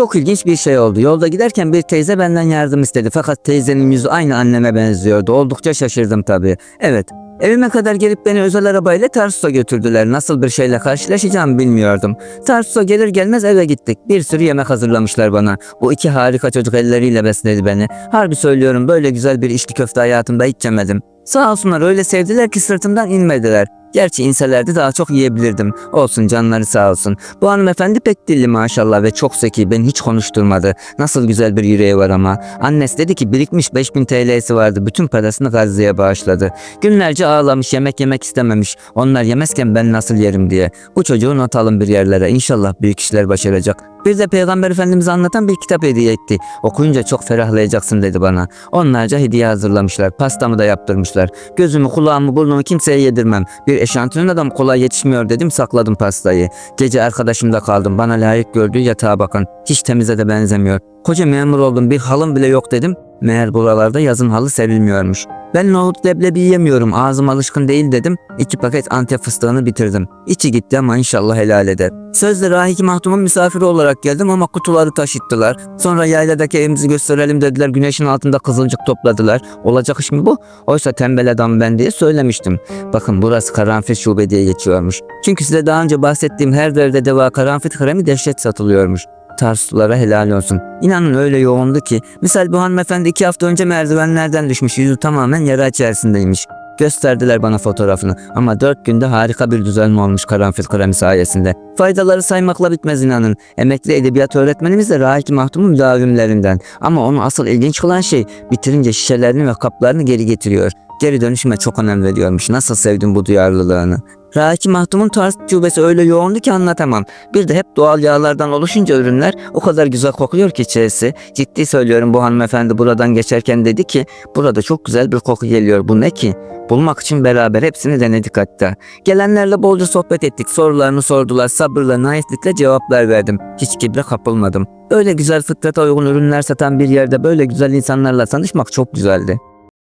Çok ilginç bir şey oldu. Yolda giderken bir teyze benden yardım istedi. Fakat teyzenin yüzü aynı anneme benziyordu. Oldukça şaşırdım tabii. Evet, evime kadar gelip beni özel arabayla Tarsus'a götürdüler. Nasıl bir şeyle karşılaşacağımı bilmiyordum. Tarsus'a gelir gelmez eve gittik. Bir sürü yemek hazırlamışlar bana. Bu iki harika çocuk elleriyle besledi beni. Harbi söylüyorum böyle güzel bir içli köfte hayatımda hiç yemedim. Sağ olsunlar öyle sevdiler ki sırtımdan inmediler. Gerçi inselerdi daha çok yiyebilirdim. Olsun canları sağ olsun. Bu hanımefendi pek dilli maşallah ve çok zeki. Beni hiç konuşturmadı. Nasıl güzel bir yüreği var ama. Annesi dedi ki birikmiş 5000 TL'si vardı. Bütün parasını Gazze'ye bağışladı. Günlerce ağlamış yemek yemek istememiş. Onlar yemezken ben nasıl yerim diye. Bu çocuğu not alın bir yerlere. İnşallah büyük işler başaracak. Bir de Peygamber Efendimiz'i anlatan bir kitap hediye etti. Okuyunca çok ferahlayacaksın dedi bana. Onlarca hediye hazırlamışlar. Pastamı da yaptırmışlar. Gözümü, kulağımı, burnumu kimseye yedirmem. Bir eşantiyon adam kolay yetişmiyor dedim sakladım pastayı. Gece arkadaşımda kaldım. Bana layık gördüğü yatağa bakın. Hiç temize de benzemiyor. Koca memur oldum bir halım bile yok dedim. Meğer buralarda yazın halı serilmiyormuş. Ben nohut leblebi yemiyorum ağzım alışkın değil dedim. İki paket antep fıstığını bitirdim. İçi gitti ama inşallah helal eder. Sözde Rahiki Mahtum'un misafiri olarak geldim ama kutuları taşıttılar. Sonra yayladaki evimizi gösterelim dediler. Güneşin altında kızılcık topladılar. Olacak iş mi bu? Oysa tembel adam ben diye söylemiştim. Bakın burası karanfil şube diye geçiyormuş. Çünkü size daha önce bahsettiğim her derde deva karanfil kremi dehşet satılıyormuş. Tarsuslulara helal olsun. İnanın öyle yoğundu ki. Misal bu hanımefendi iki hafta önce merdivenlerden düşmüş. Yüzü tamamen yara içerisindeymiş. Gösterdiler bana fotoğrafını ama dört günde harika bir düzelme olmuş karanfil kremi sayesinde. Faydaları saymakla bitmez inanın. Emekli edebiyat öğretmenimiz de Rahit Mahtum'un müdavimlerinden. Ama onu asıl ilginç kılan şey bitirince şişelerini ve kaplarını geri getiriyor. Geri dönüşüme çok önem veriyormuş. Nasıl sevdim bu duyarlılığını. Rahiki Mahtum'un tarz tübesi öyle yoğundu ki anlatamam. Bir de hep doğal yağlardan oluşunca ürünler o kadar güzel kokuyor ki içerisi. Ciddi söylüyorum bu hanımefendi buradan geçerken dedi ki burada çok güzel bir koku geliyor. Bu ne ki? Bulmak için beraber hepsini denedik hatta. Gelenlerle bolca sohbet ettik. Sorularını sordular. Sabırla, naiflikle cevaplar verdim. Hiç kibre kapılmadım. Öyle güzel fıtrata uygun ürünler satan bir yerde böyle güzel insanlarla tanışmak çok güzeldi.